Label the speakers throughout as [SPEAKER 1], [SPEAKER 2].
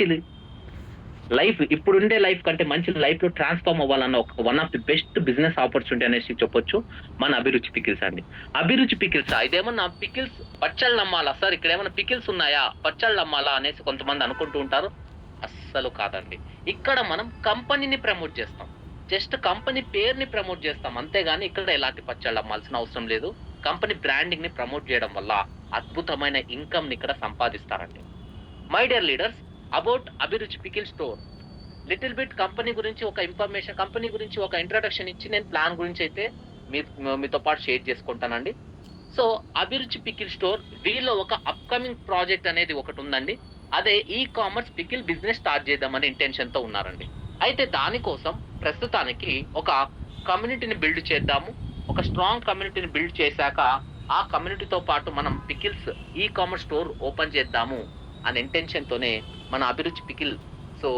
[SPEAKER 1] Life ఇప్పుడుండే life కంటే మంచి లైఫ్లో ట్రాన్స్ఫార్మ్ అవ్వాలన్న ఒక one of the best business opportunity అనేసి చెప్పొచ్చు మన అభిరుచి పికిల్స్ అండి. అభిరుచి పికిల్స్ ఇదేమన్నా పికిల్స్ పచ్చళ్ళు అమ్మాలా సార్ ఇక్కడ ఏమైనా పికిల్స్ ఉన్నాయా? పచ్చళ్ళు అమ్మాలా అనేసి కొంతమంది అనుకుంటూ ఉంటారు. అస్సలు కాదండి. ఇక్కడ మనం కంపెనీని ప్రమోట్ చేస్తాం. జస్ట్ కంపెనీ పేరుని ప్రమోట్ చేస్తాం. అంతేగాని ఇక్కడ ఎలాంటి పచ్చళ్ళు అమ్మాల్సిన అవసరం లేదు. కంపెనీ బ్రాండింగ్ని ప్రమోట్ చేయడం వల్ల అద్భుతమైన ఇన్కమ్ని ఇక్కడ సంపాదిస్తారండి. My dear leaders about Abhiruchi pickle store. Little bit company గురించి ఒక ఇన్ఫర్మేషన్ కంపెనీ గురించి ఒక ఇంట్రడక్షన్ ఇచ్చి నేను ప్లాన్ గురించి అయితే మీ మీతో పాటు షేర్ చేసుకుంటానండి. సో అభిరుచి పికిల్ స్టోర్ వీళ్ళ ఒక అప్కమింగ్ ప్రాజెక్ట్ అనేది ఒకటి ఉందండి. అదే e commerce pickle business start చేద్దామని ఇంటెన్షన్తో ఉన్నారండి. అయితే దానికోసం ప్రస్తుతానికి ఒక కమ్యూనిటీని బిల్డ్ చేద్దాము. ఒక స్ట్రాంగ్ కమ్యూనిటీని బిల్డ్ చేశాక ఆ కమ్యూనిటీతో పాటు మనం pickles e commerce store open చేద్దాము అనే ఇంటెన్షన్తోనే మన అభిరుచి పికిల్. సో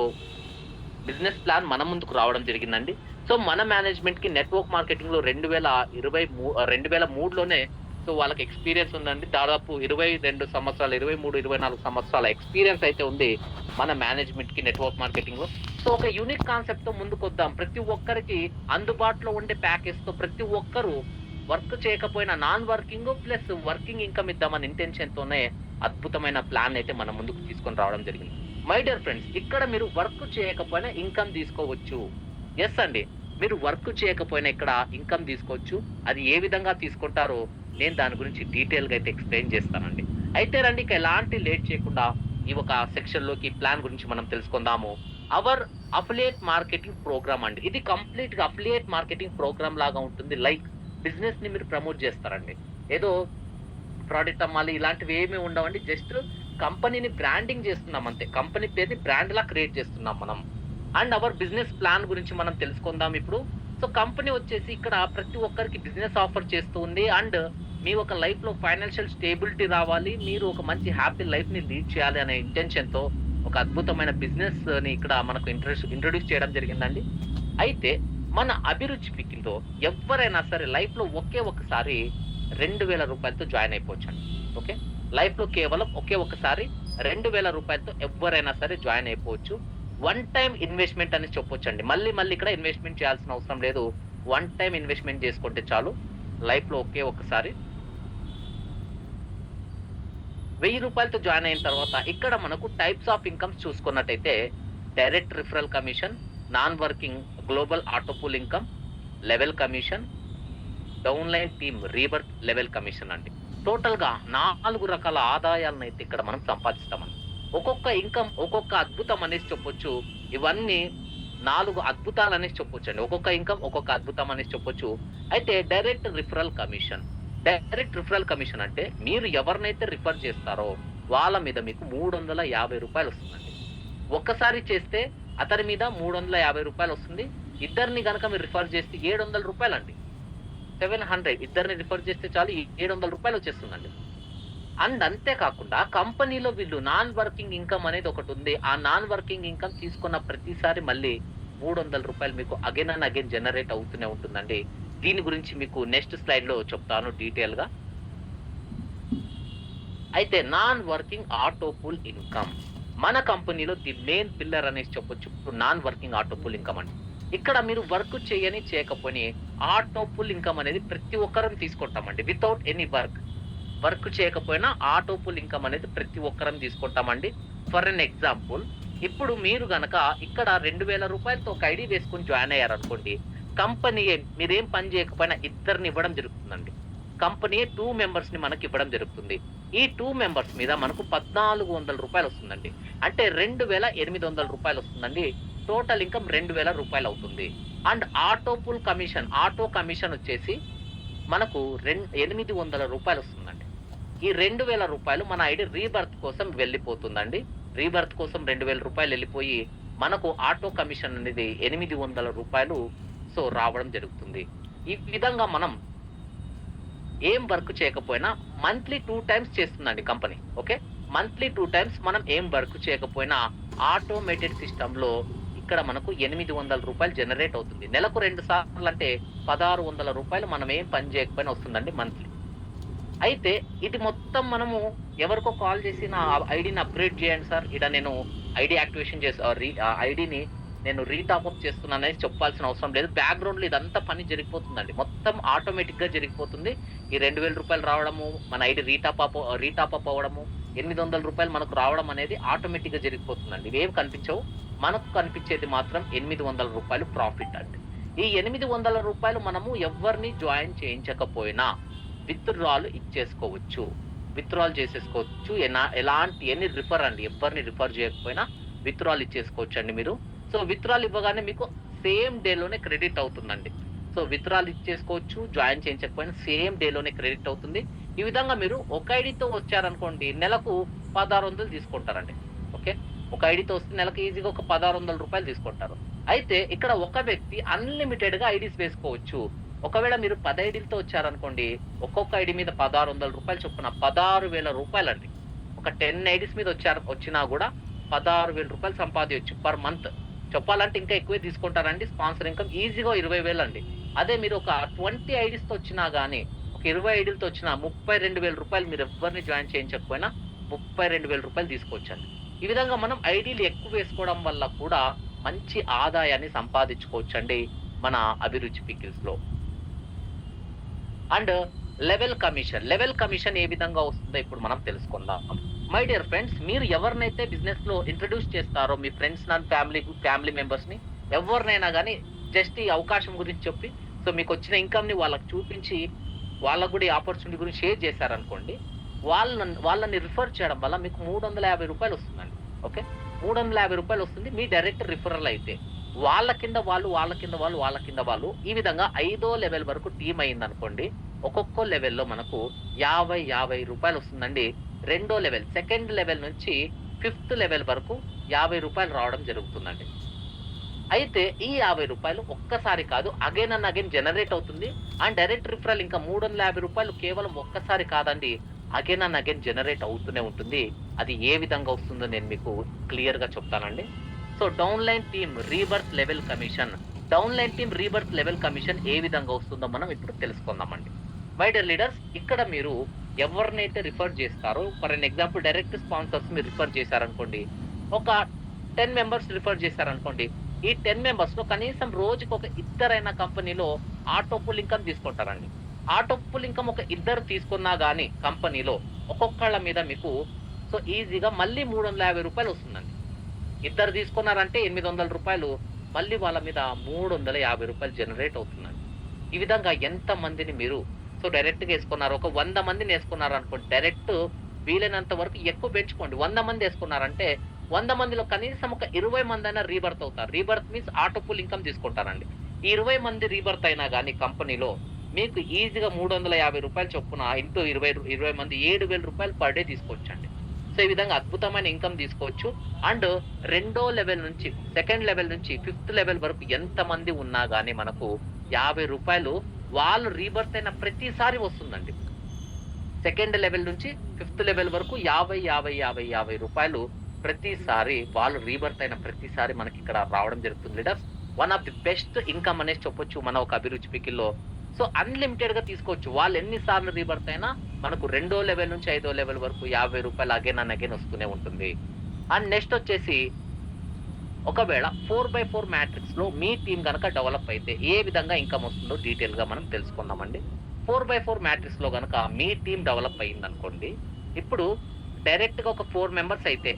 [SPEAKER 1] బిజినెస్ ప్లాన్ మన ముందుకు రావడం జరిగిందండి. సో మన మేనేజ్మెంట్కి నెట్వర్క్ మార్కెటింగ్లో రెండు వేల ఇరవై మూ రెండు వేల మూడులోనే సో వాళ్ళకి ఎక్స్పీరియన్స్ ఉందండి. దాదాపు ఇరవై రెండు సంవత్సరాలు ఇరవై మూడు ఇరవై నాలుగు సంవత్సరాల ఎక్స్పీరియన్స్ అయితే ఉంది మన మేనేజ్మెంట్కి నెట్వర్క్ మార్కెటింగ్లో సో ఒక యూనిక్ కాన్సెప్ట్తో ముందుకు వద్దాం. ప్రతి ఒక్కరికి అందుబాటులో ఉండే ప్యాకేజ్తో ప్రతి ఒక్కరు వర్క్ చేయకపోయినా non working plus working income ఇద్దామని ఇంటెన్షన్తోనే అద్భుతమైన ప్లాన్ అయితే మన ముందుకు తీసుకొని రావడం జరిగింది. మై డియర్ ఫ్రెండ్స్ ఇక్కడ మీరు వర్క్ చేయకపోయినా ఇన్కమ్ తీసుకోవచ్చు. ఎస్ అండి. మీరు వర్క్ చేయకపోయినా ఇక్కడ ఇన్కమ్ తీసుకోవచ్చు. అది ఏ విధంగా తీసుకుంటారో నేను దాని గురించి డీటెయిల్గా అయితే ఎక్స్ప్లెయిన్ చేస్తానండి. అయితే రండి ఇక ఎలాంటి లేట్ చేయకుండా ఈ ఒక సెక్షన్లోకి ప్లాన్ గురించి మనం తెలుసుకుందాము. అవర్ అఫిలియేట్ మార్కెటింగ్ ప్రోగ్రామ్ అండి. ఇది కంప్లీట్గా అఫిలియేట్ మార్కెటింగ్ ప్రోగ్రామ్ లాగా ఉంటుంది. లైక్ బిజినెస్ని మీరు ప్రమోట్ చేస్తారండి. ఏదో ప్రోడక్ట్ అమ్మాలి ఇలాంటివి ఏమీ ఉండవండి. జస్ట్ కంపెనీని బ్రాండింగ్ చేస్తున్నాం అంతే. కంపెనీ పేరుని బ్రాండ్ లా క్రియేట్ చేస్తున్నాం మనం. అండ్ అవర్ బిజినెస్ ప్లాన్ గురించి మనం తెలుసుకుందాం ఇప్పుడు. సో కంపెనీ వచ్చేసి ఇక్కడ ప్రతి ఒక్కరికి బిజినెస్ ఆఫర్ చేస్తూ ఉంది. అండ్ మీ ఒక లైఫ్లో ఫైనాన్షియల్ స్టేబిలిటీ రావాలి. మీరు ఒక మంచి హ్యాపీ లైఫ్ని లీడ్ చేయాలి అనే ఇంటెన్షన్తో ఒక అద్భుతమైన బిజినెస్ని ఇక్కడ మనకు ఇంట్రడ్యూస్ ఇంట్రొడ్యూస్ చేయడం జరిగిందండి. అయితే మన అభిరుచి పికిల్లో ఎవరైనా సరే లైఫ్లో ఒకే ఒకసారి రెండు వేల రూపాయలతో జాయిన్ అయిపోవచ్చు ఓకే? లైఫ్లో కేవలం ఒకే ఒకసారి రెండు వేల రూపాయలతో ఎవరైనా సరే జాయిన్ అయిపోవచ్చు. వన్ టైం ఇన్వెస్ట్మెంట్ అని చెప్పొచ్చండి. మళ్ళీ మళ్ళీ ఇక్కడ ఇన్వెస్ట్మెంట్ చేయాల్సిన అవసరం లేదు. వన్ టైం ఇన్వెస్ట్మెంట్ చేసుకుంటే చాలు. లైఫ్లో ఒకే ఒకసారి వెయ్యి రూపాయలతో జాయిన్ అయిన తర్వాత ఇక్కడ మనకు టైప్స్ ఆఫ్ ఇన్కమ్స్ చూసుకున్నట్టయితే direct referral commission non working global autopool income level commission downline team rebirth level commission అండి. టోటల్గా నాలుగు రకాల ఆదాయాలను అయితే ఇక్కడ మనం సంపాదిస్తామండి ఒక్కొక్క ఇన్కమ్ ఒక్కొక్క అద్భుతం అనేసి చెప్పొచ్చు. ఇవన్నీ నాలుగు అద్భుతాలు అనేసి చెప్పొచ్చు అండి ఒక్కొక్క ఇన్కమ్ ఒక్కొక్క అద్భుతం అనేసి చెప్పొచ్చు. అయితే direct referral commission. Direct referral commission అంటే మీరు ఎవరినైతే రిఫర్ చేస్తారో వాళ్ళ మీద మీకు మూడు వందల యాభై రూపాయలు వస్తుందండి. ఒక్కసారి చేస్తే అతని మీద మూడు వందల యాభై రూపాయలు వస్తుంది. ఇద్దరిని కనుక మీరు రిఫర్ చేస్తే ఏడు వందల రూపాయలు అండి సెవెన్ హండ్రెడ్ ఇద్దరిని రిఫర్ చేస్తే చాలు ఏడు వందల రూపాయలు వచ్చేస్తుందండి. అండ్ అంతేకాకుండా కంపెనీలో వీళ్ళు నాన్ వర్కింగ్ ఇన్కమ్ అనేది ఒకటి ఉంది. ఆ నాన్ వర్కింగ్ ఇన్కమ్ తీసుకున్న ప్రతిసారి మళ్ళీ మూడు వందల రూపాయలు మీకు అగైన్ అండ్ అగైన్ జనరేట్ అవుతూనే ఉంటుందండి. దీని గురించి మీకు నెక్స్ట్ స్లైడ్లో చెప్తాను డీటెయిల్గా. అయితే నాన్ వర్కింగ్ ఆటోపూల్ ఇన్కమ్. మన కంపెనీలో ది మెయిన్ పిల్లర్ అనేసి చెప్పొచ్చు. నాన్ వర్కింగ్ ఆటోపూల్ ఇన్కమ్ అండి. ఇక్కడ మీరు వర్క్ చేయని చేయకపోయి చేయకపోని ఆటోపుల్ ఇన్కమ్ అనేది ప్రతి ఒక్కరం తీసుకుంటామండి. వితౌట్ ఎనీ వర్క్ వర్క్ చేయకపోయినా ఆటోపుల్ ఇన్కమ్ అనేది ప్రతి ఒక్కరం తీసుకుంటామండి. ఫర్ ఎన్ ఎగ్జాంపుల్ ఇప్పుడు మీరు గనక ఇక్కడ రెండు వేల రూపాయలతో ఒక ఐడి వేసుకుని జాయిన్ అయ్యారనుకోండి కంపెనీ మీరేం పని చేయకపోయినా ఇద్దరిని ఇవ్వడం జరుగుతుందండి. కంపెనీ టూ మెంబర్స్ని మనకి ఇవ్వడం జరుగుతుంది. ఈ టూ మెంబర్స్ మీద మనకు పద్నాలుగు వందల రూపాయలు వస్తుందండి. అంటే రెండు వేల ఎనిమిది వందల రూపాయలు వస్తుందండి. టోటల్ ఇన్కమ్ రెండు వేల రూపాయలు అవుతుంది. And auto pool commission auto commission వచ్చేసి మనకు రెండు ఎనిమిది వందల రూపాయలు వస్తుందండి. ఈ రెండు వేల రూపాయలు మన ఐడి రీబర్త్ కోసం వెళ్ళిపోతుందండి. రీబర్త్ కోసం రెండు వేల రూపాయలు వెళ్ళిపోయి మనకు ఆటో కమిషన్ అనేది ఎనిమిది వందల రూపాయలు సో రావడం జరుగుతుంది. ఈ విధంగా మనం ఏం వర్క్ చేయకపోయినా మంత్లీ టూ టైమ్స్ చేస్తుందండి company okay? Monthly two times మనం ఏం వర్క్ చేయకపోయినా ఆటోమేటెడ్ సిస్టంలో ఇక్కడ మనకు ఎనిమిది వందల రూపాయలు జనరేట్ అవుతుంది. నెలకు రెండు సార్లు అంటే పదహారు వందల రూపాయలు మనం ఏం పని చేయకపోయినా వస్తుందండి మంత్లీ అయితే ఇది మొత్తం మనము ఎవరికో కాల్ చేసి నా ఐడిని అప్గ్రేడ్ చేయండి సార్. ఇక్కడ నేను ఐడి యాక్టివేషన్ చేసి ఐడిని నేను రీటాప్అప్ చేస్తున్నానని చెప్పాల్సిన అవసరం లేదు. బ్యాక్గ్రౌండ్లో ఇదంతా పని జరిగిపోతుందండి. మొత్తం ఆటోమేటిక్గా జరిగిపోతుంది. ఈ రెండు వేల రూపాయలు రావడము మన ID retop up retop up అవ్వడము ఎనిమిది వందల రూపాయలు మనకు రావడం అనేది ఆటోమేటిక్గా జరిగిపోతుందండి. ఇవేం కనిపించవు. మనకు కనిపించేది మాత్రం ఎనిమిది వందల రూపాయలు ప్రాఫిట్ అండి. ఈ ఎనిమిది వందల రూపాయలు మనము ఎవరిని జాయిన్ చేయించకపోయినా విత్డ్రాలు ఇచ్చేసుకోవచ్చు. విత్డ్రాల్ చేసేసుకోవచ్చు. ఎలా ఎలాంటి ఎన్ని రిఫర్ అండి ఎవరిని రిఫర్ చేయకపోయినా విత్డ్రాల్ ఇచ్చేసుకోవచ్చు అండి మీరు. సో విత్డ్రాల్ ఇవ్వగానే మీకు సేమ్ డేలోనే క్రెడిట్ అవుతుందండి. సో విత్డ్రాల్ ఇచ్చేసుకోవచ్చు జాయిన్ చేయించకపోయినా సేమ్ డేలోనే క్రెడిట్ అవుతుంది. ఈ విధంగా మీరు ఒక ఐడితో వచ్చారనుకోండి నెలకు పదహారు వందలు తీసుకుంటారండి. ఓకే? ఒక ఐడితో వస్తే నెలకు ఈజీగా ఒక పదహారు వందల రూపాయలు తీసుకుంటారు. అయితే ఇక్కడ ఒక వ్యక్తి అన్లిమిటెడ్గా ఐడీస్ వేసుకోవచ్చు. ఒకవేళ మీరు పది ఐడీలతో వచ్చారనుకోండి ఒక్కొక్క ఐడి మీద పదహారు వందల రూపాయలు చొప్పున పదహారు వేల రూపాయలు అండి ఒక టెన్ ఐడీస్ మీద వచ్చారు వచ్చినా కూడా పదహారు వేల రూపాయలు సంపాదించవచ్చు పర్ మంత్. చెప్పాలంటే ఇంకా ఎక్కువే తీసుకుంటారండి స్పాన్సర్ ఇన్కమ్ ఈజీగా ఇరవై వేలు అండి అదే మీరు ఒక ట్వంటీ ఐడీస్తో వచ్చినా కానీ ఒక ఇరవై ఐడీలతో వచ్చినా ముప్పై రెండు వేల రూపాయలు మీరు ఎవరిని జాయిన్ చేయించకపోయినా ముప్పై రెండు వేల రూపాయలు తీసుకోవచ్చండి. ఈ విధంగా మనం ఐడీలు ఎక్కువ వేసుకోవడం వల్ల కూడా మంచి ఆదాయాన్ని సంపాదించుకోవచ్చండి మన Abhiruchi పికిల్స్లో and level commission level commission ఏ విధంగా వస్తుందో ఇప్పుడు మనం తెలుసుకుందాం. మై డియర్ ఫ్రెండ్స్ మీరు ఎవరినైతే బిజినెస్లో ఇంట్రడ్యూస్ చేస్తారో మీ ఫ్రెండ్స్ నా ఫ్యామిలీ ఫ్యామిలీ మెంబర్స్ని ఎవరినైనా కానీ జస్ట్ ఈ అవకాశం గురించి చెప్పి సో మీకు వచ్చిన ఇన్కమ్ని వాళ్ళకి చూపించి వాళ్ళకు కూడా ఈ ఆపర్చునిటీ గురించి షేర్ చేశారనుకోండి వాళ్ళని వాళ్ళని రిఫర్ చేయడం వల్ల మీకు మూడు వందల యాభై రూపాయలు వస్తుందండి. ఓకే మూడు వందల యాభై రూపాయలు వస్తుంది. మీ డైరెక్ట్ రిఫరల్ అయితే. వాళ్ళ కింద వాళ్ళు వాళ్ళ కింద వాళ్ళు వాళ్ళ కింద వాళ్ళు ఈ విధంగా ఐదో లెవెల్ వరకు టీం అయింది అనుకోండి ఒక్కొక్క లెవెల్లో మనకు యాభై యాభై రూపాయలు వస్తుందండి. రెండో లెవెల్ సెకండ్ లెవెల్ నుంచి ఫిఫ్త్ లెవెల్ వరకు యాభై రూపాయలు రావడం జరుగుతుందండి. అయితే ఈ యాభై రూపాయలు ఒక్కసారి కాదు అగైన్ అండ్ అగైన్ జనరేట్ అవుతుంది. అండ్ డైరెక్ట్ రిఫరల్ ఇంకా మూడు వందల యాభై రూపాయలు కేవలం ఒక్కసారి కాదండి. అగైన్ అండ్ అగైన్ జనరేట్ అవుతూనే ఉంటుంది. అది ఏ విధంగా వస్తుందో నేను మీకు క్లియర్గా చెప్తానండి. So down line team rebirth level commission down line team rebirth level commission ఏ విధంగా వస్తుందో మనం ఇప్పుడు తెలుసుకుందామండి. మైడర్ లీడర్స్ ఇక్కడ మీరు ఎవరినైతే రిఫర్ చేస్తారో for an example direct sponsors మీరు రిఫర్ చేశారనుకోండి ఒక టెన్ మెంబర్స్ రిఫర్ చేశారనుకోండి ఈ టెన్ మెంబర్స్లో కనీసం రోజుకి ఒక ఇద్దరైన కంపెనీలో ఆటో పుల్ ఇన్కమ్ తీసుకుంటారండి. ఆ టొప్పులు ఇంకా ఒక ఇద్దరు తీసుకున్నా గానీ కంపెనీలో ఒక్కొక్కళ్ళ మీద మీకు సో ఈజీగా మళ్ళీ మూడు వందల యాభై రూపాయలు వస్తుందండి. ఇద్దరు తీసుకున్నారంటే ఎనిమిది వందల రూపాయలు మళ్ళీ వాళ్ళ మీద మూడు వందల యాభై రూపాయలు జనరేట్ అవుతుందండి. ఈ విధంగా ఎంత మందిని మీరు సో డైరెక్ట్గా వేసుకున్నారు? ఒక వంద మందిని వేసుకున్నారు అనుకోండి డైరెక్ట్ వీలైనంత వరకు ఎక్కువ పెంచుకోండి. వంద మంది వేసుకున్నారంటే వంద మందిలో కనీసం ఒక ఇరవై మంది అయినా రీబర్త్ అవుతారు. రీబర్త్ మీన్స్ ఆటో ఇన్కమ్ తీసుకుంటారండి. ఈ ఇరవై మంది రీబర్త్ అయినా కానీ కంపెనీలో మీకు ఈజీగా మూడు వందల యాభై రూపాయలు చొప్పున ఇంటూ ఇరవై ఇరవై మంది ఏడు వేల రూపాయలు పర్ డే తీసుకోవచ్చండి. సో ఈ విధంగా అద్భుతమైన ఇన్కమ్ తీసుకోవచ్చు. అండ్ రెండో లెవెల్ నుంచి సెకండ్ లెవెల్ నుంచి ఫిఫ్త్ లెవెల్ వరకు ఎంతమంది ఉన్నా కానీ మనకు యాభై రూపాయలు వాళ్ళు రీబర్త్ అయిన ప్రతిసారి వస్తుందండి. సెకండ్ లెవెల్ నుంచి ఫిఫ్త్ లెవెల్ వరకు యాభై యాభై యాభై యాభై రూపాయలు ప్రతిసారి వాళ్ళు రీబర్త్ అయిన ప్రతిసారి మనకి ఇక్కడ రావడం జరుగుతుంది. Leaders one of the best income అనేసి చెప్పొచ్చు మన ఒక అభిరుచి పికిల్లో. సో అన్లిమిటెడ్గా తీసుకోవచ్చు. వాళ్ళు ఎన్నిసార్లు రీబర్త్ అయినా మనకు రెండో లెవెల్ నుంచి ఐదో లెవెల్ వరకు యాభై రూపాయలు అగైన్ అండ్ అగైన్ వస్తూనే ఉంటుంది. అండ్ నెక్స్ట్ వచ్చేసి ఒకవేళ ఫోర్ బై ఫోర్ మ్యాట్రిక్స్లో మీ టీం కనుక డెవలప్ అయితే ఏ విధంగా ఇన్కమ్ వస్తుందో డీటెయిల్గా మనం తెలుసుకుందామండి. ఫోర్ బై ఫోర్ మ్యాట్రిక్స్లో కనుక మీ టీం డెవలప్ అయింది అనుకోండి ఇప్పుడు డైరెక్ట్గా ఒక ఫోర్ మెంబర్స్ అయితే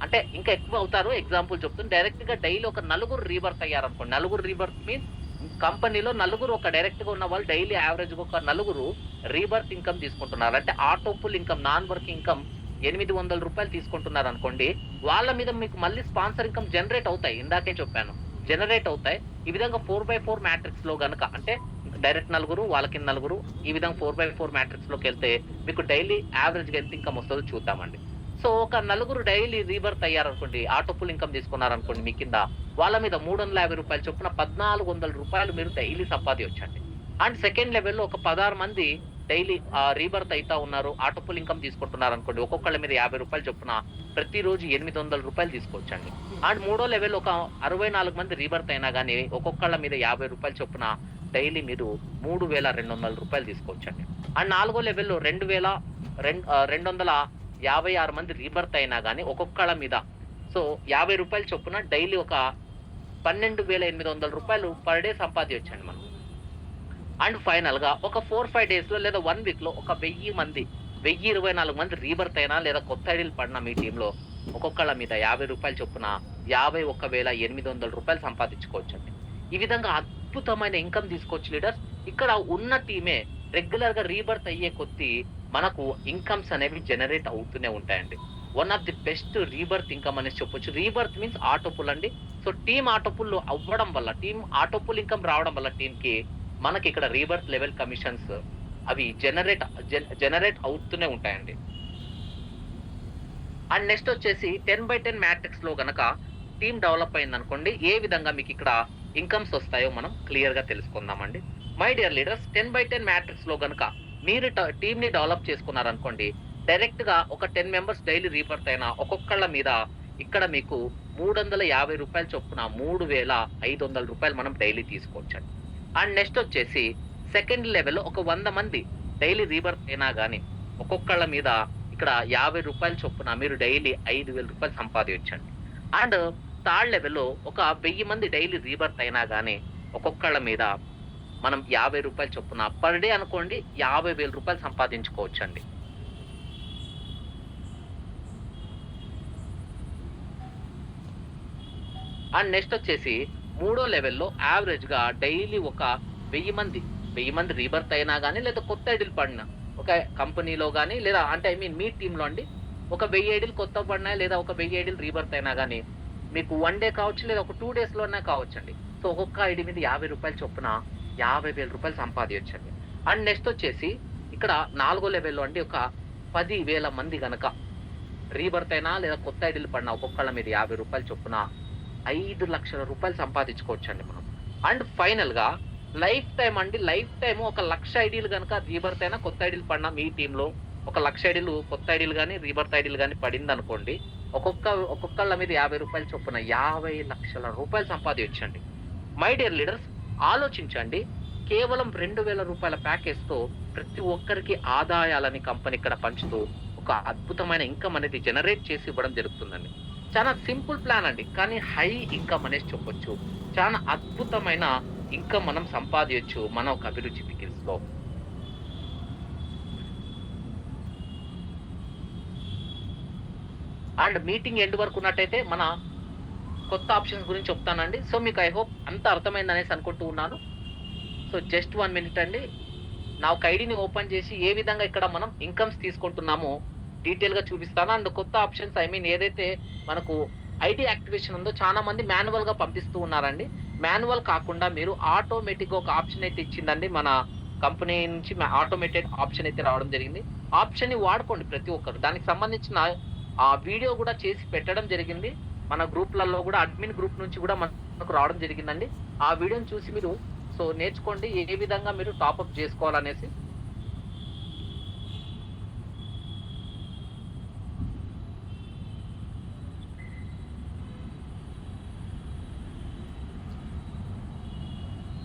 [SPEAKER 1] అంటే ఇంకా ఎక్కువ అవుతారు. ఎగ్జాంపుల్ చెప్తుంది డైరెక్ట్గా డైలీ ఒక నలుగురు రీబర్త్ అయ్యారు అనుకోండి నలుగురు రీబర్త్ మీన్స్ కంపెనీలో నలుగురు ఒక డైరెక్ట్గా ఉన్న వాళ్ళు డైలీ యావరేజ్గా ఒక నలుగురు రీబర్త్ ఇన్కమ్ తీసుకుంటున్నారు. అంటే auto pool income non work income ఎనిమిది వందల రూపాయలు తీసుకుంటున్నారు అనుకోండి వాళ్ళ మీద మీకు మళ్ళీ స్పాన్సర్ ఇన్కమ్ జనరేట్ అవుతాయి. ఇందాకే చెప్పాను జనరేట్ అవుతాయి. ఈ విధంగా ఫోర్ బై ఫోర్ మ్యాట్రిక్స్లో గనక అంటే డైరెక్ట్ నలుగురు వాళ్ళ కింద నలుగురు ఈ విధంగా ఫోర్ బై ఫోర్ మ్యాట్రిక్స్లోకి వెళ్తే మీకు డైలీ యావరేజ్గా ఎంత ఇన్కమ్ వస్తుందో చూద్దామండి. సో ఒక నలుగురు డైలీ రీబర్త్ అయ్యారనుకోండి ఆటో పుల్ ఇన్కమ్ తీసుకున్నారనుకోండి మీ కింద వాళ్ళ మీద మూడు వందల యాభై రూపాయలు చొప్పున పద్నాలుగు వందల రూపాయలు మీరు డైలీ సంపాదించండి. అండ్ సెకండ్ లెవెల్లో ఒక పదహారు మంది డైలీ రీబర్త్ అవుతా ఉన్నారు ఆటో పుల్ ఇన్కమ్ తీసుకుంటున్నారు అనుకోండి ఒక్కొక్కళ్ళ మీద యాభై రూపాయలు చొప్పున ప్రతిరోజు ఎనిమిది వందల రూపాయలు తీసుకోవచ్చండి. అండ్ మూడో లెవెల్ ఒక అరవై నాలుగు మంది రీబర్త్ అయినా కానీ ఒక్కొక్కళ్ళ మీద యాభై రూపాయలు చొప్పున డైలీ మీరు మూడు వేల రెండు వందల రూపాయలు తీసుకోవచ్చండి. అండ్ నాలుగో లెవెల్లో రెండు వేల రెండు రెండు వందల యాభై ఆరు మంది రీబర్త్ అయినా కానీ ఒక్కొక్కళ్ళ మీద. సో యాభై రూపాయలు చొప్పున డైలీ ఒక పన్నెండు వేల ఎనిమిది వందల రూపాయలు పర్ డే సంపాదించండి మనం. అండ్ ఫైనల్గా ఒక ఫోర్ ఫైవ్ డేస్లో లేదా వన్ వీక్లో ఒక వెయ్యి మంది వెయ్యి ఇరవై నాలుగు మంది రీబర్త్ అయినా లేదా కొత్త ఐడీలు పడిన మీ టీంలో ఒక్కొక్కళ్ళ మీద యాభై రూపాయలు చొప్పున యాభై ఒక్క వేల ఎనిమిది వందల రూపాయలు సంపాదించుకోవచ్చు అండి ఈ విధంగా అద్భుతమైన ఇన్కమ్ తీసుకోవచ్చు లీడర్స్. ఇక్కడ ఉన్న టీమే రెగ్యులర్గా రీబర్త్ అయ్యే కొద్దీ మనకు ఇన్కమ్స్ అనేవి జనరేట్ అవుతూనే ఉంటాయండి. One of the best rebirth income అనేసి చెప్పొచ్చు. రీబర్త్ మీన్స్ ఆటోపుల్ అండి. సో టీమ్ ఆటోపుల్ అవ్వడం వల్ల టీమ్ ఆటోపుల్ ఇన్కమ్ రావడం వల్ల టీంకి మనకి ఇక్కడ రీబర్త్ లెవెల్ కమిషన్స్ అవి జనరేట్ జనరేట్ అవుతూనే ఉంటాయండి. అండ్ నెక్స్ట్ వచ్చేసి టెన్ బై టెన్ మ్యాట్రిక్స్లో కనుక టీమ్ డెవలప్ అయింది అనుకోండి ఏ విధంగా మీకు ఇక్కడ ఇన్కమ్స్ వస్తాయో మనం క్లియర్గా తెలుసుకుందామండి. My dear leaders ten by ten మ్యాట్రిక్స్లో కనుక మీరు టీమ్ని డెవలప్ చేసుకున్నారనుకోండి డైరెక్ట్గా ఒక టెన్ మెంబర్స్ డైలీ రీపర్త్ అయినా ఒక్కొక్కళ్ళ మీద ఇక్కడ మీకు మూడు వందల యాభై రూపాయల చొప్పున మూడు వేల ఐదు వందల రూపాయలు మనం డైలీ తీసుకోవచ్చండి. అండ్ నెక్స్ట్ వచ్చేసి సెకండ్ లెవెల్ ఒక వంద మంది డైలీ రీబర్త్ అయినా కానీ ఒక్కొక్కళ్ళ మీద ఇక్కడ యాభై రూపాయలు చొప్పున మీరు డైలీ ఐదు వేల రూపాయలు సంపాదించండి. అండ్ థర్డ్ లెవెల్లో ఒక వెయ్యి మంది డైలీ రీబర్త్ అయినా కానీ ఒక్కొక్కళ్ళ మీద మనం యాభై రూపాయలు చొప్పున పర్ డే అనుకోండి యాభై వేల రూపాయలు సంపాదించుకోవచ్చండి. అండ్ నెక్స్ట్ వచ్చేసి మూడో లెవెల్లో యావరేజ్గా డైలీ ఒక వెయ్యి మంది వెయ్యి మంది రీబర్త్ అయినా కానీ లేదా కొత్త ఐడీలు పడిన ఒక కంపెనీలో కానీ లేదా అంటే ఐ మీన్ మీ టీంలో అండి ఒక వెయ్యి ఐడీలు కొత్త పడినా లేదా ఒక వెయ్యి ఐడీలు రీబర్త్ అయినా కానీ మీకు వన్ డే కావచ్చు లేదా ఒక టూ డేస్లోనే కావచ్చు అండి సో ఒక్కొక్క ఐడి మీద యాభై రూపాయలు చొప్పున యాభై వేల రూపాయలు సంపాదించండి. అండ్ నెక్స్ట్ వచ్చేసి ఇక్కడ నాలుగో లెవెల్లో అండి ఒక పది వేల మంది గనక రీబర్త్ అయినా లేదా కొత్త ఐడీలు పడినా ఒక్కొక్కళ్ళ మీద యాభై రూపాయలు చొప్పున ఐదు లక్షల రూపాయలు సంపాదించుకోవచ్చు అండి మనం. అండ్ ఫైనల్గా లైఫ్ టైం అండి లైఫ్ టైం ఒక లక్ష ఐడీలు కనుక రీబర్త్ అయినా కొత్త ఐడీలు పడినా మీ టీంలో ఒక లక్ష ఐడీలు కొత్త ఐడీలు కానీ రీబర్త్ ఐడీలు కానీ పడింది అనుకోండి ఒక్కొక్క ఒక్కొక్కళ్ళ మీద యాభై రూపాయలు చొప్పున యాభై లక్షల రూపాయలు సంపాదించండి. మై డియర్ లీడర్స్ ఆలోచించండి. కేవలం రెండు వేల రూపాయల ప్యాకేజ్తో ప్రతి ఒక్కరికి ఆదాయాలని కంపెనీ ఇక్కడ పంచుతూ ఒక అద్భుతమైన ఇన్కమ్ అనేది జనరేట్ చేసి ఇవ్వడం జరుగుతుందండి. చాలా సింపుల్ ప్లాన్ అండి కానీ హై ఇన్కమ్ అనేసి చెప్పొచ్చు. చాలా అద్భుతమైన ఇన్కమ్ మనం సంపాదించు మన ఒక అభిరుచి పికిల్స్లో అండ్ మీటింగ్ ఎండ్ వరకు ఉన్నట్టయితే మన కొత్త ఆప్షన్స్ గురించి చెప్తానండి. సో మీకు ఐ హోప్ అంత అర్థమైంది అనేసి అనుకుంటూ ఉన్నాను. సో జస్ట్ వన్ మినిట్ అండి. నా ఒక ఐడిని ఓపెన్ చేసి ఏ విధంగా ఇక్కడ మనం ఇన్కమ్స్ తీసుకుంటున్నామో డీటెయిల్గా చూపిస్తాను. అండ్ కొత్త ఆప్షన్స్ ఐ మీన్ ఏదైతే మనకు ఐడి యాక్టివేషన్ ఉందో చాలా మంది మాన్యువల్గా పంపిస్తూ ఉన్నారండి. మాన్యువల్ కాకుండా మీరు ఆటోమేటిక్ ఒక ఆప్షన్ అయితే ఇచ్చిందండి. మన కంపెనీ నుంచి ఆటోమేటెడ్ ఆప్షన్ అయితే రావడం జరిగింది. ఆప్షన్ని వాడుకోండి ప్రతి ఒక్కరు. దానికి సంబంధించిన ఆ వీడియో కూడా చేసి పెట్టడం జరిగింది. మన గ్రూప్లలో కూడా అడ్మిన్ గ్రూప్ నుంచి కూడా మనకు రావడం జరిగిందండి. ఆ వీడియోని చూసి మీరు సో నేర్చుకోండి ఏ విధంగా మీరు టాప్అప్ చేసుకోవాలనేసి.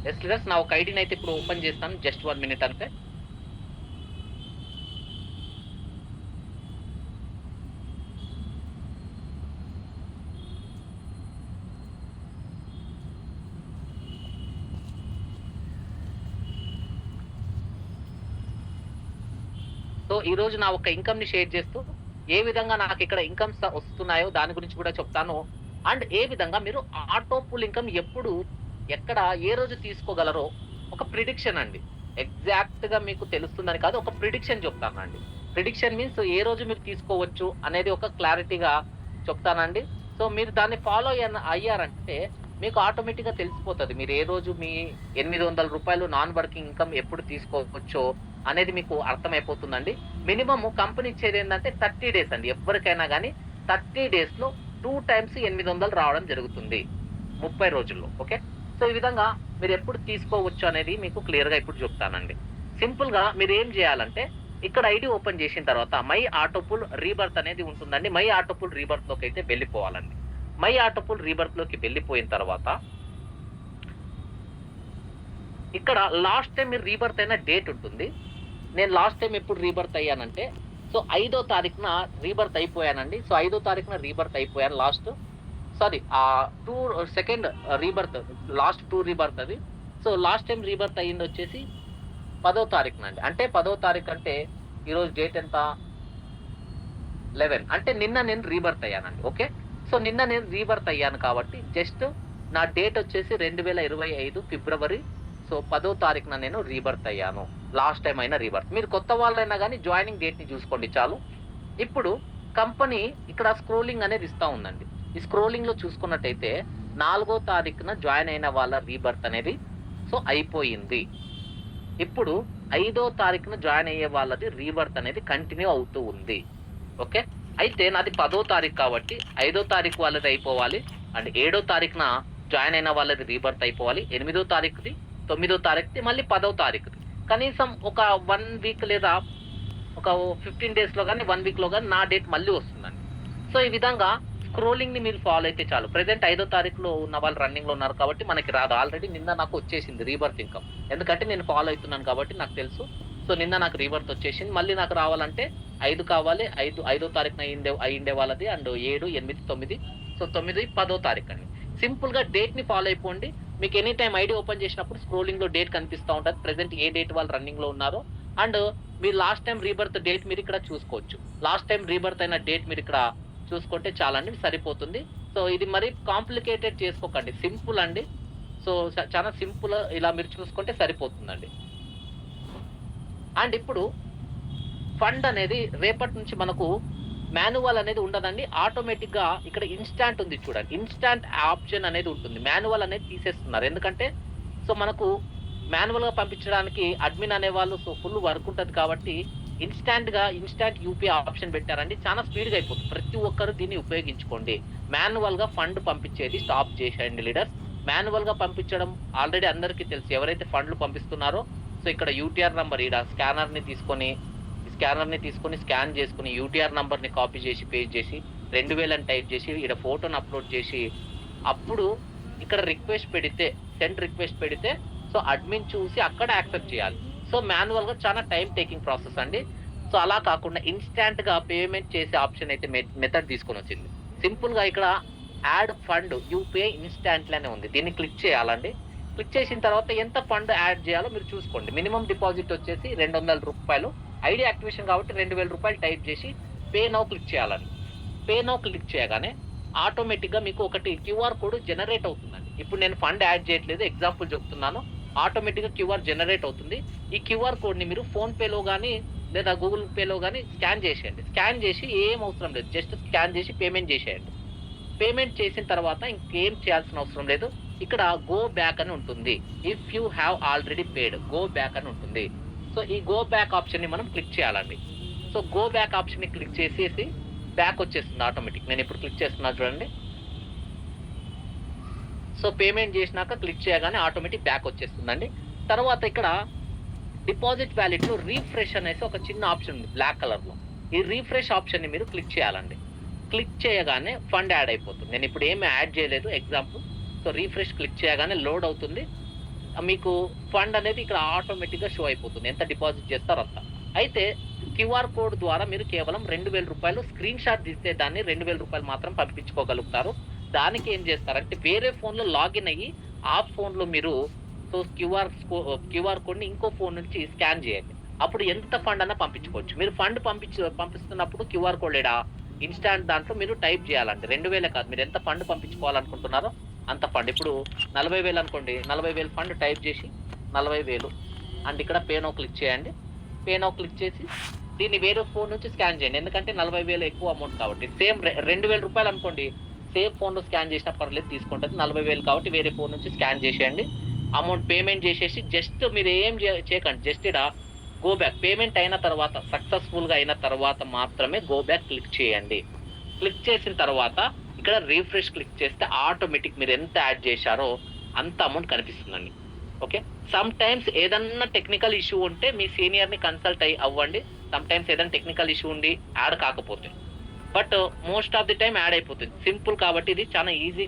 [SPEAKER 1] ఎస్ లీడర్స్ నా ఒక ఐడిని అయితే ఇప్పుడు ఓపెన్ చేస్తాను జస్ట్ వన్ మినిట్ అంతే సో ఈ రోజు నా ఒక ఇన్కమ్ని షేర్ చేస్తూ ఏ విధంగా నాకు ఇక్కడ ఇన్కమ్స్ వస్తున్నాయో దాని గురించి కూడా చెప్తాను. అండ్ ఏ విధంగా మీరు ఆటో పుల్ ఇన్కమ్ ఎప్పుడు ఎక్కడ ఏ రోజు తీసుకోగలరో ఒక ప్రిడిక్షన్ అండి. ఎగ్జాక్ట్గా మీకు తెలుస్తుందని కాదు ఒక ప్రిడిక్షన్ చెప్తానండి. ప్రిడిక్షన్ మీన్స్ ఏ రోజు మీరు తీసుకోవచ్చు అనేది ఒక క్లారిటీగా చెప్తానండి. సో మీరు దాన్ని ఫాలో అయ్యారంటే మీకు ఆటోమేటిక్గా తెలిసిపోతుంది. మీరు ఏ రోజు మీ ఎనిమిది వందల రూపాయలు నాన్ వర్కింగ్ ఇన్కమ్ ఎప్పుడు తీసుకోవచ్చో అనేది మీకు అర్థమైపోతుందండి. మినిమం కంపెనీ ఇచ్చేది ఏంటంటే థర్టీ డేస్ అండి. ఎవరికైనా కానీ థర్టీ డేస్లో టూ టైమ్స్ ఎనిమిది వందలు రావడం జరుగుతుంది ముప్పై రోజుల్లో. ఓకే? సో ఈ విధంగా మీరు ఎప్పుడు తీసుకోవచ్చు అనేది మీకు క్లియర్గా ఇప్పుడు చెప్తానండి. సింపుల్గా మీరు ఏం చేయాలంటే ఇక్కడ ఐడి ఓపెన్ చేసిన తర్వాత మై ఆటోపుల్ రీబర్త్ అనేది ఉంటుందండి. మై ఆటోపుల్ రీబర్త్లోకి అయితే వెళ్ళిపోవాలండి. మై ఆటోపుల్ రీబర్త్లోకి వెళ్ళిపోయిన తర్వాత ఇక్కడ లాస్ట్ టైం మీరు రీబర్త్ అయిన డేట్ ఉంటుంది. నేను లాస్ట్ టైం ఎప్పుడు రీబర్త్ అయ్యానంటే సో ఐదో తారీఖున రీబర్త్ అయిపోయానండి. సో ఐదో తారీఖున రీబర్త్ అయిపోయాను లాస్ట్ సారీ ఆ two second rebirth last two rebirth అది. సో లాస్ట్ టైం రీబర్త్ అయ్యింది వచ్చేసి పదో తారీఖున అండి అంటే పదో తారీఖు అంటే ఈరోజు డేట్ ఎంత? లెవెన్ అంటే నిన్న నేను రీబర్త్ అయ్యానండి ఓకే సో నిన్న నేను రీబర్త్ అయ్యాను కాబట్టి జస్ట్ నా డేట్ వచ్చేసి రెండు వేల ఇరవై ఐదు ఫిబ్రవరి సో పదో తారీఖున నేను రీబర్త్ అయ్యాను. లాస్ట్ టైం అయినా రీబర్త్ మీరు కొత్త వాళ్ళైనా కానీ జాయినింగ్ డేట్ని చూసుకోండి చాలు. ఇప్పుడు కంపెనీ ఇక్కడ స్క్రోలింగ్ అనేది ఇస్తూ ఉందండి. ఈ స్క్రోలింగ్లో చూసుకున్నట్టయితే నాలుగో తారీఖున జాయిన్ అయిన వాళ్ళ రీబర్త్ అనేది సో అయిపోయింది. ఇప్పుడు ఐదో తారీఖున జాయిన్ అయ్యే వాళ్ళది రీబర్త్ అనేది కంటిన్యూ అవుతూ ఉంది. ఓకే అయితే నాది పదో తారీఖు కాబట్టి ఐదో తారీఖు వాళ్ళది అయిపోవాలి. అండ్ ఏడో తారీఖున జాయిన్ అయిన వాళ్ళది రీబర్త్ అయిపోవాలి. ఎనిమిదో తారీఖుది తొమ్మిదో తారీఖుది మళ్ళీ పదో తారీఖుది. కనీసం ఒక వన్ వీక్ లేదా ఒక ఫిఫ్టీన్ డేస్లో కానీ వన్ వీక్లో కానీ నా డేట్ మళ్ళీ వస్తుందండి. సో ఈ విధంగా స్క్రోలింగ్ని మీరు ఫాలో అయితే చాలు. ప్రజెంట్ ఐదో తారీఖులో ఉన్న వాళ్ళు రన్నింగ్లో ఉన్నారు కాబట్టి మనకి రాదు. ఆల్రెడీ నిన్న నాకు వచ్చేసింది రీబర్త్ ఇన్కమ్. ఎందుకంటే నేను ఫాలో అవుతున్నాను కాబట్టి నాకు తెలుసు. సో నిన్న నాకు రీబర్త్ వచ్చేసింది. మళ్ళీ నాకు రావాలంటే ఐదు కావాలి. ఐదు ఐదో తారీఖున అయిండే అయిండే వాళ్ళది. అండ్ ఏడు ఎనిమిది తొమ్మిది. సో తొమ్మిది పదో తారీఖు అండి. సింపుల్గా డేట్ని ఫాలో అయిపోండి. మీకు ఎనీ టైం ఐడి ఓపెన్ చేసినప్పుడు స్క్రోలింగ్లో డేట్ కనిపిస్తూ ఉంటుంది. ప్రెసెంట్ ఏ డేట్ వాళ్ళు రన్నింగ్లో ఉన్నారో. అండ్ మీరు లాస్ట్ టైం రీబర్త్ డేట్ మీరు ఇక్కడ చూసుకోవచ్చు. లాస్ట్ టైం రీబర్త్ అయిన డేట్ మీరు ఇక్కడ చూసుకుంటే చాలా అండి సరిపోతుంది. సో ఇది మరి కాంప్లికేటెడ్ చేసుకోకండి. సింపుల్ అండి. సో చ- చాలా సింపుల్ ఇలా మీరు చూసుకుంటే సరిపోతుందండి. అండ్ ఇప్పుడు ఫండ్ అనేది రేపటి నుంచి మనకు మాన్యువల్ అనేది ఉండదండి. ఆటోమేటిక్గా ఇక్కడ ఇన్స్టాంట్ ఉంది చూడండి. ఇన్స్టాంట్ ఆప్షన్ అనేది ఉంటుంది. మాన్యువల్ అనేది తీసేస్తున్నారు. ఎందుకంటే సో మనకు మాన్యువల్గా పంపించడానికి అడ్మిన్ అనేవాళ్ళు సో ఫుల్ వర్క్ ఉంటుంది కాబట్టి ఇన్స్టాంట్గా ఇన్స్టాంట్ యూపీఐ ఆప్షన్ పెట్టారండి. చాలా స్పీడ్గా అయిపోతుంది. ప్రతి ఒక్కరు దీన్ని ఉపయోగించుకోండి. మాన్యువల్గా ఫండ్ పంపించేది స్టాప్ చేసేయండి లీడర్స్. మాన్యువల్గా పంపించడం ఆల్రెడీ అందరికీ తెలుసు. ఎవరైతే ఫండ్లు పంపిస్తున్నారో సో ఇక్కడ యూటీఆర్ నంబర్ ఈడ స్కానర్ని తీసుకొని స్కానర్ని తీసుకొని స్కాన్ చేసుకుని యూటీఆర్ నంబర్ని కాపీ చేసి పేస్ట్ చేసి రెండు వేలని టైప్ చేసి ఇక్కడ ఫోటోని అప్లోడ్ చేసి అప్పుడు ఇక్కడ రిక్వెస్ట్ పెడితే సెండ్ రిక్వెస్ట్ పెడితే సో అడ్మిన్ చూసి అక్కడ యాక్సెప్ట్ చేయాలి. సో మాన్యువల్గా చాలా టైం టేకింగ్ ప్రాసెస్ అండి. సో అలా కాకుండా ఇన్స్టాంట్గా పేమెంట్ చేసే ఆప్షన్ అయితే మెథడ్ తీసుకొని వచ్చింది. సింపుల్గా ఇక్కడ యాడ్ ఫండ్ యూపీఐ ఇన్స్టాంట్లోనే ఉంది. దీన్ని క్లిక్ చేయాలండి. క్లిక్ చేసిన తర్వాత ఎంత ఫండ్ యాడ్ చేయాలో మీరు చూసుకోండి. మినిమం డిపాజిట్ వచ్చేసి రెండు వందల రూపాయలు. ఐడి యాక్టివేషన్ కాబట్టి రెండు వేల రూపాయలు టైప్ చేసి పే నౌ క్లిక్ చేయాలని. పే నౌ క్లిక్ చేయగానే ఆటోమేటిక్గా మీకు ఒకటి క్యూఆర్ కోడ్ జనరేట్ అవుతుందండి. ఇప్పుడు నేను ఫండ్ యాడ్ చేయట్లేదు ఎగ్జాంపుల్ చెప్తున్నాను. ఆటోమేటిక్గా క్యూఆర్ జనరేట్ అవుతుంది. ఈ క్యూఆర్ కోడ్ని మీరు ఫోన్పేలో కానీ లేదా గూగుల్ పేలో కానీ స్కాన్ చేసేయండి. స్కాన్ చేసి ఏం అవసరం లేదు. జస్ట్ స్కాన్ చేసి పేమెంట్ చేసేయండి. పేమెంట్ చేసిన తర్వాత ఇంకేం చేయాల్సిన అవసరం లేదు. ఇక్కడ గో బ్యాక్ అని ఉంటుంది. If you have already paid go back అని ఉంటుంది. సో ఈ గో బ్యాక్ ఆప్షన్ని మనం క్లిక్ చేయాలండి. సో గో బ్యాక్ ఆప్షన్ని క్లిక్ చేసేసి బ్యాక్ వచ్చేస్తుంది ఆటోమేటిక్ నేను ఇప్పుడు క్లిక్ చేస్తున్నా చూడండి. సో పేమెంట్ చేసినాక క్లిక్ చేయగానే ఆటోమేటిక్ బ్యాక్ వచ్చేస్తుందండి. తర్వాత ఇక్కడ డిపాజిట్ వ్యాలెట్లో రీఫ్రెష్ అనేసి ఒక చిన్న ఆప్షన్ ఉంది బ్లాక్ కలర్లో ఈ రీఫ్రెష్ ఆప్షన్ని మీరు క్లిక్ చేయాలండి. క్లిక్ చేయగానే ఫండ్ యాడ్ అయిపోతుంది. నేను ఇప్పుడు ఏమి యాడ్ చేయలేదు. ఎగ్జాంపుల్ సో రీఫ్రెష్ క్లిక్ చేయగానే లోడ్ అవుతుంది. మీకు ఫండ్ అనేది ఇక్కడ ఆటోమేటిక్గా షో అయిపోతుంది. ఎంత డిపాజిట్ చేస్తారో అంత. అయితే క్యూఆర్ కోడ్ ద్వారా మీరు కేవలం రెండు వేల రూపాయలు స్క్రీన్ షాట్ తీస్తే దాన్ని రెండు వేల రూపాయలు మాత్రం పంపించుకోగలుగుతారు. దానికి ఏం చేస్తారంటే వేరే ఫోన్లో లాగిన్ అయ్యి ఆ ఫోన్లో మీరు సో క్యూఆర్ క్యూఆర్ కోడ్ని ఇంకో ఫోన్ నుంచి స్కాన్ చేయండి. అప్పుడు ఎంత ఫండ్ అన్నా పంపించుకోవచ్చు. మీరు ఫండ్ పంపించ పంపిస్తున్నప్పుడు క్యూఆర్ కోడ్ ఏడా ఇన్స్టాంట్ దాంట్లో మీరు టైప్ చేయాలండి. రెండు వేలే కాదు. మీరు ఎంత ఫండ్ పంపించుకోవాలనుకుంటున్నారో అంత ఫండ్. ఇప్పుడు నలభై వేలు అనుకోండి నలభై వేలు ఫండ్ టైప్ చేసి నలభై వేలు. అండ్ ఇక్కడ పేనో క్లిక్ చేయండి. పేనో క్లిక్ చేసి దీన్ని వేరే ఫోన్ నుంచి స్కాన్ చేయండి. ఎందుకంటే నలభై వేలు ఎక్కువ అమౌంట్ కాబట్టి. సేమ్ రెండు వేల రూపాయలు అనుకోండి సేమ్ ఫోన్లో స్కాన్ చేసినా పర్లేదు తీసుకుంటుంది నలభై వేలు కాబట్టి వేరే ఫోన్ నుంచి స్కాన్ చేసేయండి. అమౌంట్ పేమెంట్ చేసేసి జస్ట్ మీరు ఏం చేయకండి. జస్ట్ ఇక్కడ గో బ్యాక్. పేమెంట్ అయిన తర్వాత సక్సెస్ఫుల్గా అయిన తర్వాత మాత్రమే గో బ్యాక్ క్లిక్ చేయండి. క్లిక్ చేసిన తర్వాత ఇక్కడ రీఫ్రెష్ క్లిక్ చేస్తే ఆటోమేటిక్ మీరు ఎంత యాడ్ చేశారో అంత అమౌంట్ కనిపిస్తుందండి. ఓకే సమ్ టైమ్స్ ఏదన్నా టెక్నికల్ ఇష్యూ ఉంటే మీ సీనియర్ని కన్సల్ట్ అయ్యి అవ్వండి. సమ్ టైమ్స్ ఏదైనా టెక్నికల్ ఇష్యూ ఉండి యాడ్ కాకపోతే. But most of the time add అయిపోతుంది. సింపుల్ కాబట్టి ఇది చాలా ఈజీ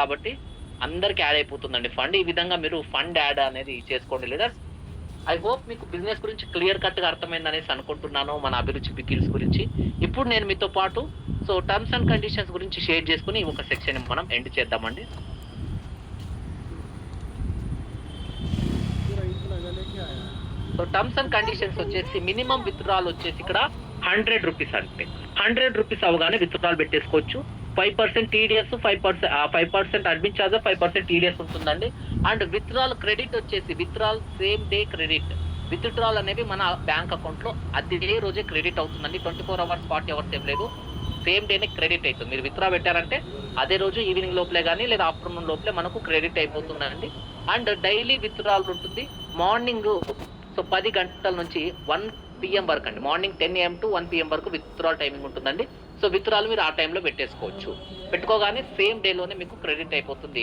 [SPEAKER 1] కాబట్టి అందరికి యాడ్ అయిపోతుందండి. ఫండ్ ఈ విధంగా మీరు ఫండ్ యాడ్ అనేది చేసుకోండి. లీడర్స్ ఐ హోప్ మీకు బిజినెస్ గురించి క్లియర్ కట్గా అర్థమైంది అనేసి అనుకుంటున్నాను మన అభిరుచి బికిల్స్ గురించి. ఇప్పుడు నేను మీతో పాటు సో టర్మ్స్ అండ్ కండిషన్స్ గురించి షేర్ చేసుకుని ఒక సెక్షన్ మనం ఎండ్ చేద్దామండి. సో టర్మ్స్ అండ్ కండిషన్స్ వచ్చేసి మినిమం విత్డ్రాల్ వచ్చేసి ఇక్కడ హండ్రెడ్ రూపీస్ అంటే హండ్రెడ్ రూపీస్ అవగానే విత్డ్రాల్ పెట్టేసుకోవచ్చు. Five percent TDS five percent five percent admin charge five percent TDS ఉంటుందండి. అండ్ విత్డ్రాల్ క్రెడిట్ వచ్చేసి withdrawal same day credit withdrawal అనేవి మన బ్యాంక్ అకౌంట్లో అదే రోజే క్రెడిట్ అవుతుందండి. Twenty four hours forty hours ఏం లేదు. సేమ్ డేనే క్రెడిట్ అవుతుంది. మీరు విత్డ్రా పెట్టారంటే అదే రోజు ఈవినింగ్ లోపలే కానీ లేదా ఆఫ్టర్నూన్ లోపలే మనకు క్రెడిట్ అయిపోతుందండి. అండ్ డైలీ విత్డ్రాల్ ఉంటుంది. మార్నింగ్ సో పది గంటల నుంచి వన్ పిఎం వరకు అండి. Morning ten AM to one PM వరకు విత్డ్రాల్ టైమింగ్ ఉంటుందండి. సో విత్డ్రాలు మీరు ఆ టైంలో పెట్టేసుకోవచ్చు. పెట్టుకోగానే సేమ్ డేలోనే మీకు క్రెడిట్ అయిపోతుంది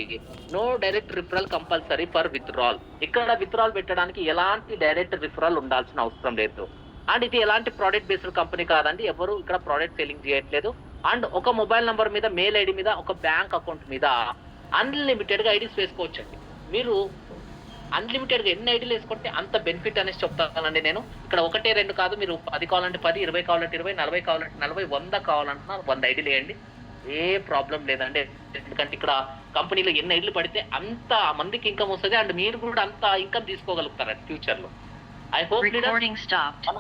[SPEAKER 1] no direct referral compulsory for withdrawal ఇక్కడ విత్డ్రాల్ పెట్టడానికి ఎలాంటి డైరెక్ట్ రిఫరల్ ఉండాల్సిన అవసరం లేదు. అండ్ ఇది ఎలాంటి ప్రోడక్ట్ బేస్డ్ కంపెనీ కాదండి. ఎవరు ఇక్కడ ప్రోడక్ట్ సెల్లింగ్ చేయట్లేదు. అండ్ ఒక మొబైల్ నంబర్ మీద మెయిల్ ఐడి మీద ఒక బ్యాంక్ అకౌంట్ మీద అన్లిమిటెడ్గా ఐడీస్ వేసుకోవచ్చండి. మీరు అన్లిమిటెడ్గా ఎన్ని ఐడీలు వేసుకుంటే అంత బెనిఫిట్ అనేసి చెప్తానండి నేను. ఇక్కడ ఒకటే రెండు కాదు మీరు పది కావాలంటే పది ఇరవై కావాలంటే ఇరవై నలభై కావాలంటే నలభై వంద కావాలంటున్నా వంద ఐడీలు వేయండి. ఏ ప్రాబ్లం లేదండి. ఎందుకంటే ఇక్కడ కంపెనీలో ఎన్ని ఐడీలు పడితే అంత మందికి ఇన్కమ్ వస్తుంది అండ్ మీరు కూడా అంత ఇన్కమ్ తీసుకోగలుగుతారండి ఫ్యూచర్లో. I hope. మన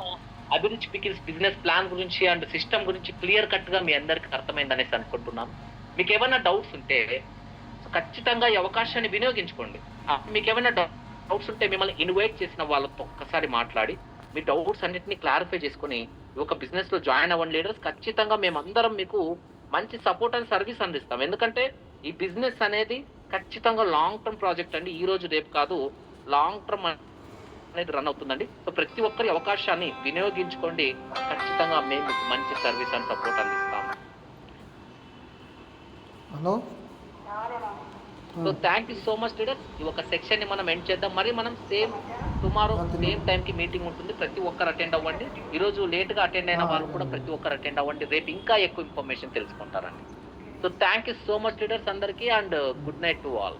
[SPEAKER 1] అభిరుచి పికిల్స్ బిజినెస్ ప్లాన్ గురించి అండ్ సిస్టమ్ గురించి క్లియర్ కట్గా మీ అందరికి అర్థమైంది అనేసి అనుకుంటున్నాను మీకు ఏమైనా డౌట్స్ ఉంటే ఖచ్చితంగా ఈ అవకాశాన్ని వినియోగించుకోండి. మీకు ఏమైనా డౌట్స్ ఉంటే మిమ్మల్ని ఇన్వైట్ చేసిన వాళ్ళతో ఒక్కసారి మాట్లాడి మీ డౌట్స్ అన్నిటిని క్లారిఫై చేసుకుని ఒక బిజినెస్లో జాయిన్ అవ్వండి. లీడర్స్ ఖచ్చితంగా మేమందరం మీకు మంచి సపోర్ట్ అండ్ సర్వీస్ అందిస్తాం. ఎందుకంటే ఈ బిజినెస్ అనేది ఖచ్చితంగా లాంగ్ టర్మ్ ప్రాజెక్ట్ అండి. ఈ రోజు రేపు కాదు లాంగ్ టర్మ్ అనేది రన్ అవుతుందండి. సో ప్రతి ఒక్కరి అవకాశాన్ని వినియోగించుకోండి. ఖచ్చితంగా మేము మీకు మంచి సర్వీస్ అండ్ సపోర్ట్ అందిస్తాము
[SPEAKER 2] hello
[SPEAKER 1] so thank you so much leader ఈ ఒక సెక్షన్ని మనం ఎండ్ చేద్దాం. మరి మనం సేమ్ టుమారో సేమ్ టైం కి మీటింగ్ ఉంటుంది. ప్రతి ఒక్కరు అటెండ్ అవ్వండి. ఈ రోజు లేట్గా అటెండ్ అయిన వాళ్ళు కూడా ప్రతి ఒక్కరు అటెండ్ అవ్వండి. రేపు ఇంకా ఎక్కువ information తెలుసుకుంటారండి. So thank you so much leaders అందరికీ and good night to all